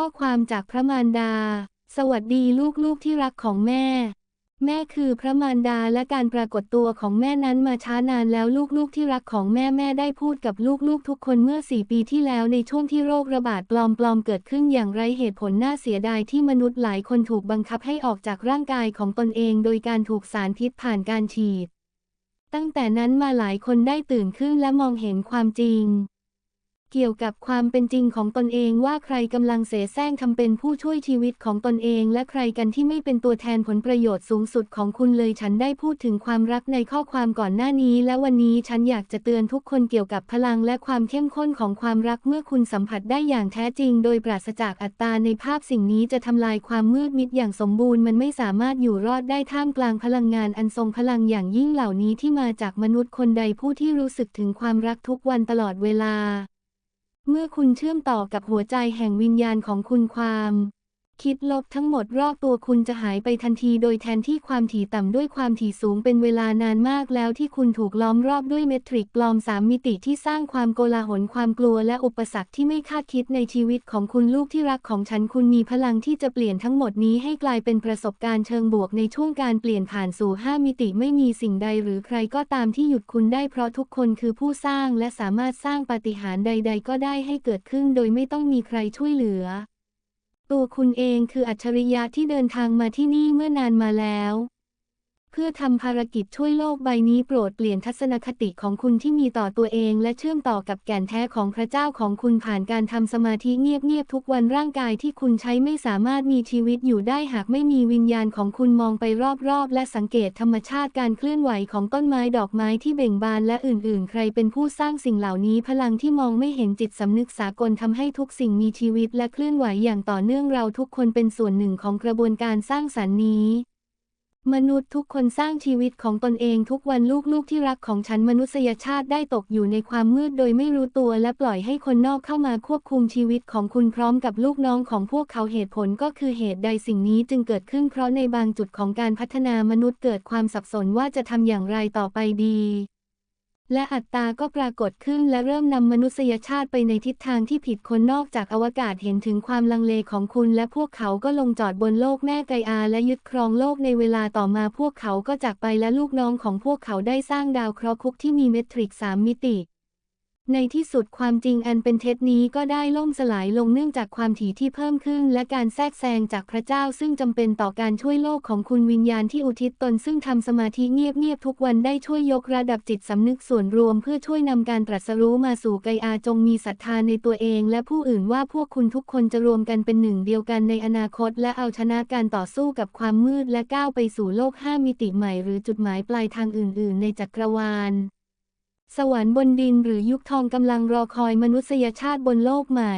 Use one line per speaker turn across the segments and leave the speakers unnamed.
ข้อความจากพระมารดา สวัสดีลูกๆที่รักของแม่ แม่คือพระมารดาและการปรากฏตัวของแม่นั้นมาช้านานแล้วลูกๆที่รักของแม่แม่ได้พูดกับลูกๆทุกคนเมื่อสี่ปีที่แล้วในช่วงที่โรคระบาดปลอมๆเกิดขึ้นอย่างไรเหตุผลน่าเสียดายที่มนุษย์หลายคนถูกบังคับให้ออกจากร่างกายของตนเอง โดยการถูกสารพิษผ่านการฉีด ตั้งแต่นั้นมาหลายคนได้ตื่นขึ้นและมองเห็นความจริง เกี่ยวกับความเป็นจริงของตนเองว่าใครกำลังเสแสร้งทำเป็นผู้ช่วยชีวิตของตนเอง และใครกันที่ไม่เป็นตัวแทนผลประโยชน์สูงสุดของคุณเลยฉันได้พูดถึงความรักในข้อความก่อนหน้านี้ และวันนี้ฉันอยากจะเตือนทุกคนเกี่ยวกับพลังและความเข้มข้นของความรักเมื่อคุณสัมผัสได้อย่างแท้จริง โดยปราศจากอัตตาในภาพสิ่งนี้จะทำลายความมืดมิดอย่างสมบูรณ์มันไม่สามารถอยู่รอดได้ท่ามกลางพลังงานอันทรงพลังอย่างยิ่งเหล่านี้ที่มาจากมนุษย์คนใดผู้ที่รู้สึกถึงความรักทุกวันตลอดเวลา เมื่อคุณเชื่อมต่อกับหัวใจแห่งวิญญาณของคุณความ คิดลบทั้งหมดรอบตัวคุณจะหายไปทันทีโดยแทนที่ความถี่ต่ำด้วยความถี่สูงเป็นเวลานานมากแล้วที่คุณถูกล้อมรอบด้วยเมทริกปลอมสามมิติที่สร้างความโกลาหลความกลัวและอุปสรรคที่ไม่คาดคิดในชีวิตของคุณลูกที่รักของฉันคุณมีพลังที่จะเปลี่ยนทั้งหมดนี้ให้กลายเป็นประสบการณ์เชิงบวกในช่วงการเปลี่ยนผ่านสู่ห้ามิติไม่มีสิ่งใดหรือใครก็ตามที่หยุดคุณได้เพราะทุกคนคือผู้สร้างและสามารถสร้างปาฏิหาริย์ใด ๆ ก็ได้ให้เกิดขึ้น โดยไม่ต้องมีใครช่วยเหลือ ตัวคุณเองคืออัจฉริยะที่เดินทางมาที่นี่เมื่อนานมาแล้ว พื่อทำภารกิจช่วยโลกใบนี้โปรดเปลี่ยนทัศนคติของคุณที่มีต่อตัวเอง และเชื่อมต่อกับแก่นแท้ของพระเจ้าของคุณผ่านการทำสมาธิเงียบๆทุกวันร่างกายที่คุณใช้ไม่สามารถมีชีวิตอยู่ได้หากไม่มีวิญญาณของคุณมองไปรอบๆ และสังเกตธรรมชาติการเคลื่อนไหวของต้นไม้ดอกไม้ที่เบ่งบานและอื่นๆ ใครเป็นผู้สร้างสิ่งเหล่านี้พลังที่มองไม่เห็นจิตสำนึกสากลทำให้ทุกสิ่งมีชีวิตและเคลื่อนไหวอย่างต่อเนื่องเราทุกคนเป็นส่วนหนึ่งของกระบวนการสร้างสรรค์นี้ มนุษย์ทุกคนสร้างชีวิตของตนเองทุกวันลูกๆที่รักของฉันมนุษยชาติได้ตกอยู่ในความมืดโดยไม่รู้ตัวและปล่อยให้คนนอกเข้ามาควบคุมชีวิตของคุณพร้อมกับลูกน้องของพวกเขาเหตุผลก็คือเหตุใดสิ่งนี้จึงเกิดขึ้นเพราะในบางจุดของการพัฒนามนุษย์เกิดความสับสนว่าจะทำอย่างไรต่อไปดี และอัตตาก็ปรากฏขึ้นและเริ่มนำมนุษยชาติไปในทิศทางที่ผิดคนนอกจากอวกาศเห็นถึงความลังเลของคุณและพวกเขาก็ลงจอดบนโลกแม่ไกอาและยึดครองโลกในเวลาต่อมาพวกเขาก็จากไปและลูกน้องของพวกเขาได้สร้างดาวเคราะห์คุกที่มีเมทริกสามมิติ ในที่สุดความจริงอันเป็นเท็จนี้ก็ได้ล่มสลายลงเนื่องจากความถี่ที่เพิ่มขึ้น และการแทรกแซงจากพระเจ้าซึ่งจำเป็นต่อการช่วยโลกของคุณวิญญาณที่อุทิศตนซึ่งทำสมาธิเงียบๆทุกวันได้ช่วยยกระดับจิตสำนึกส่วนรวม เพื่อช่วยนำการตรัสรู้มาสู่ไกอาจงมีศรัทธาในตัวเอง และผู้อื่นว่าพวกคุณทุกคนจะรวมกันเป็นหนึ่งเดียวกันในอนาคต และเอาชนะการต่อสู้กับความมืดและก้าวไปสู่โลกห้ามิติใหม่ หรือจุดหมายปลายทางอื่น ๆ ในจักรวาล สวรรค์บนดินหรือยุคทองกำลังรอคอยมนุษยชาติบนโลกใหม่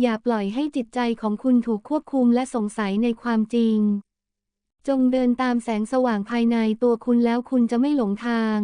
อย่าปล่อยให้จิตใจของคุณถูกควบคุมและสงสัยในความจริง จงเดินตามแสงสว่างภายในตัวคุณแล้วคุณจะไม่หลงทาง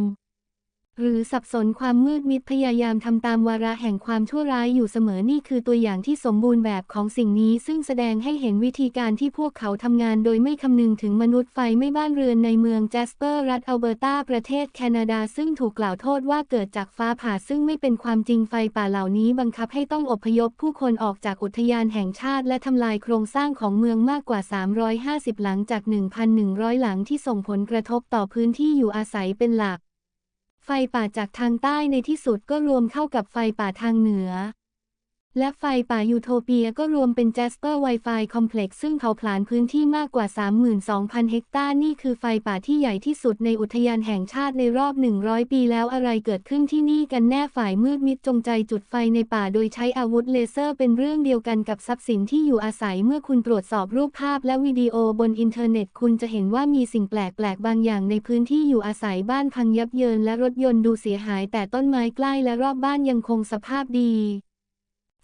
หรือสับสนความมืดมิดพยายามทำตามวาระแห่งความชั่วร้ายอยู่เสมอนี่คือตัวอย่างที่สมบูรณ์แบบของสิ่งนี้ ซึ่งแสดงให้เห็นวิธีการที่พวกเขาทำงานโดยไม่คำนึงถึงมนุษย์ไฟไม่บ้านเรือนในเมืองแจสเปอร์รัฐอัลเบอร์ตาประเทศแคนาดา ซึ่งถูกกล่าวโทษว่าเกิดจากฟ้าผ่าซึ่งไม่เป็นความจริงไฟป่าเหล่านี้บังคับให้ต้องอพยพผู้คนออกจากอุทยานแห่งชาติ และทำลายโครงสร้างของเมืองมากกว่า 350 หลังจาก 1,100 หลังที่ส่งผลกระทบต่อพื้นที่อยู่อาศัยเป็นหลัก ไฟป่าจากทางใต้ในที่สุดก็รวมเข้ากับไฟป่าทางเหนือ และไฟป่ายูโทเปียก็รวมเป็น Jasper Wi-Fi Complex ซึ่งเผาผลาญพื้นที่มากกว่า 32,000 เฮกตาร์นี่คือไฟป่าที่ใหญ่ที่สุดในอุทยานแห่งชาติในรอบ 100 ปีแล้วอะไรเกิดขึ้นที่นี่กันแน่ฝ่ายมืดมิดจงใจจุดไฟในป่าโดยใช้อาวุธเลเซอร์เป็นเรื่องเดียวกันกับทรัพย์สินที่อยู่อาศัยเมื่อคุณตรวจสอบรูปภาพและวิดีโอบนอินเทอร์เน็ต คุณจะเห็นว่ามีสิ่งแปลกๆบางอย่างในพื้นที่อยู่อาศัยบ้านพังยับเยินและรถยนต์ดูเสียหาย แต่ต้นไม้ใกล้และรอบบ้านยังคงสภาพดี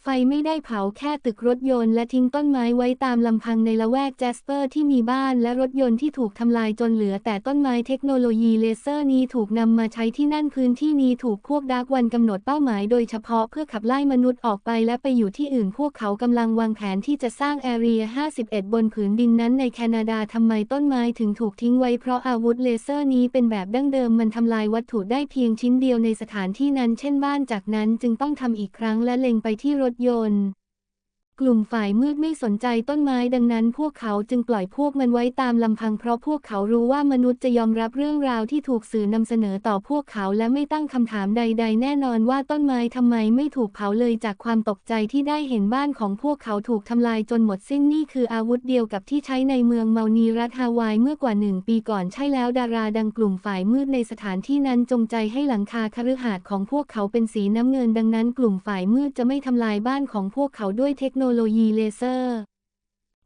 ไฟไม่ได้เผาแค่ตึกรถยนต์และทิ้งต้นไม้ไว้ตามลำพังในละแวกแจสเปอร์ที่มีบ้านและรถยนต์ที่ถูกทำลายจนเหลือแต่ต้นไม้เทคโนโลยีเลเซอร์นี้ถูกนำมาใช้ที่นั่นพื้นที่นี้ถูกพวกดาร์กวันกำหนดเป้าหมายโดยเฉพาะเพื่อขับไล่มนุษย์ออกไปและไปอยู่ที่อื่นพวกเขากำลังวางแผนที่จะสร้างแอเรีย 51 บนผืนดินนั้นในแคนาดาทำไมต้นไม้ถึงถูกทิ้งไว้เพราะอาวุธเลเซอร์นี้เป็นแบบดั้งเดิมมันทำลายวัตถุได้เพียงชิ้นเดียวในสถานที่นั้นเช่นบ้านจากนั้นจึงต้องทำอีกครั้งและเล็งไปที่รถยนต์ กลุ่มฝ่ายมืดไม่สนใจต้นไม้ดังนั้นพวกเขาจึงปล่อยพวกมันไว้ตามลำพังเพราะพวกเขารู้ว่ามนุษย์จะยอมรับเรื่องราวที่ถูกสื่อนำเสนอต่อพวกเขาและไม่ตั้งคำถามใด ๆ แน่นอนว่าต้นไม้ทำไมไม่ถูกเผาเลยจากความตกใจที่ได้เห็นบ้านของพวกเขาถูกทำลายจนหมดสิ้นนี่คืออาวุธเดียวกับที่ใช้ในเมืองเมานีรัฐฮาวายเมื่อกว่าหนึ่งปีก่อนใช่แล้วดาราดังกลุ่มฝ่ายมืดในสถานที่นั้นจงใจให้หลังคาคฤหาสน์ของพวกเขาเป็นสีน้ำเงินดังนั้น กลุ่มฝ่ายมืดจะไม่ทำลายบ้านของพวกเขาด้วยเทคโนโลยีเลเซอร์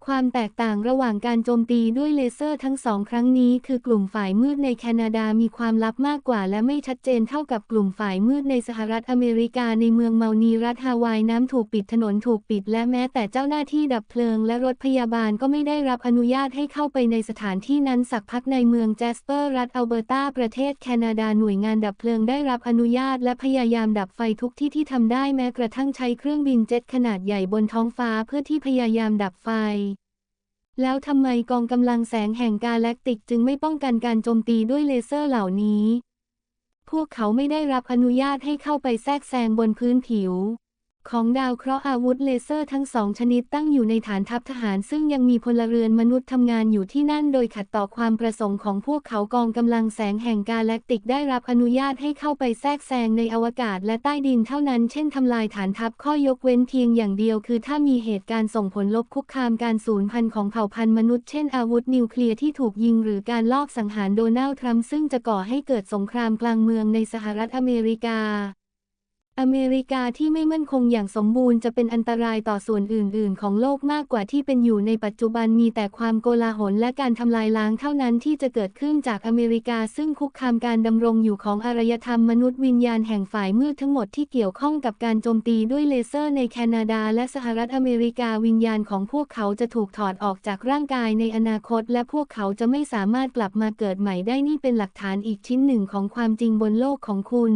ความแตกต่างระหว่างการโจมตีด้วยเลเซอร์ทั้งสองครั้งนี้ คือกลุ่มฝ่ายมืดในแคนาดามีความลับมากกว่า และไม่ชัดเจนเท่ากับกลุ่มฝ่ายมืดในสหรัฐอเมริกาในเมืองเมานีรัฐฮาวายน้ำถูกปิดถนนถูกปิด และแม้แต่เจ้าหน้าที่ดับเพลิง และรถพยาบาลก็ไม่ได้รับอนุญาตให้เข้าไปในสถานที่นั้นสักพักในเมืองแจสเปอร์รัฐอัลเบอร์ตาประเทศแคนาดาหน่วยงานดับเพลิงได้รับอนุญาต และพยายามดับไฟทุกที่ที่ทำได้แม้กระทั่งใช้เครื่องบินเจ็ตขนาดใหญ่บนท้องฟ้าเพื่อที่พยายามดับไฟ แล้วทำไมกองกำลังแสงแห่งกาแล็กติกจึงไม่ป้องกันการโจมตีด้วยเลเซอร์เหล่านี้ พวกเขาไม่ได้รับอนุญาตให้เข้าไปแทรกแซงบนพื้นผิว ของดาวเคราะห์อาวุธเลเซอร์ทั้งสองชนิดตั้งอยู่ในฐานทัพทหาร ซึ่งยังมีพลเรือนมนุษย์ทำงานอยู่ที่นั่นโดยขัดต่อความประสงค์ของพวกเขากองกำลังแสงแห่งกาแล็กติกได้รับอนุญาตให้เข้าไปแทรกแซงในอวกาศและใต้ดินเท่านั้น เช่นทำลายฐานทัพข้อยกเว้นเพียงอย่างเดียว คือถ้ามีเหตุการณ์ส่งผลลบคุกคามการสูญพันธุ์ของเผ่าพันธุ์มนุษย์เช่นอาวุธนิวเคลียร์ที่ถูกยิงหรือการลอบสังหารโดนัลด์ทรัมป์ซึ่งจะก่อให้เกิดสงครามกลางเมืองในสหรัฐอเมริกา อเมริกาที่ไม่มั่นคงอย่างสมบูรณ์จะเป็นอันตรายต่อส่วนอื่น ๆ ของโลกมากกว่าที่เป็นอยู่ในปัจจุบันมีแต่ความโกลาหลและการทำลายล้างเท่านั้นที่จะเกิดขึ้นจากอเมริกาซึ่งคุกคามการดำรงอยู่ของอารยธรรมมนุษย์วิญญาณแห่งฝ่ายมืดทั้งหมดที่เกี่ยวข้องกับการโจมตีด้วยเลเซอร์ในแคนาดาและสหรัฐอเมริกาวิญญาณของพวกเขาจะถูกถอดออกจากร่างกายในอนาคต และพวกเขาจะไม่สามารถกลับมาเกิดใหม่ได้นี่เป็นหลักฐานอีกชิ้นหนึ่งของความจริงบนโลกของคุณ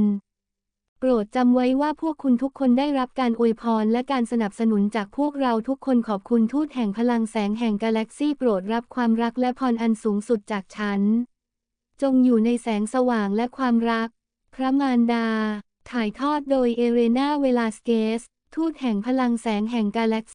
รดจำไว้ว่าพวกคุณทุกคนได้รับการอวยพรและการสนับสนุนจากพวกเราทุกคนขอบคุณทูตแห่งพลังแสงแห่งกาแล็กซี่โปรดรับความรักและพรอันสูงสุดจากฉัน จงอยู่ในแสงสว่างและความรัก พระมารดา ถ่ายทอดโดยเอเรนาเวลาสเกส ทูตแห่งพลังแสงแห่งกาแล็ก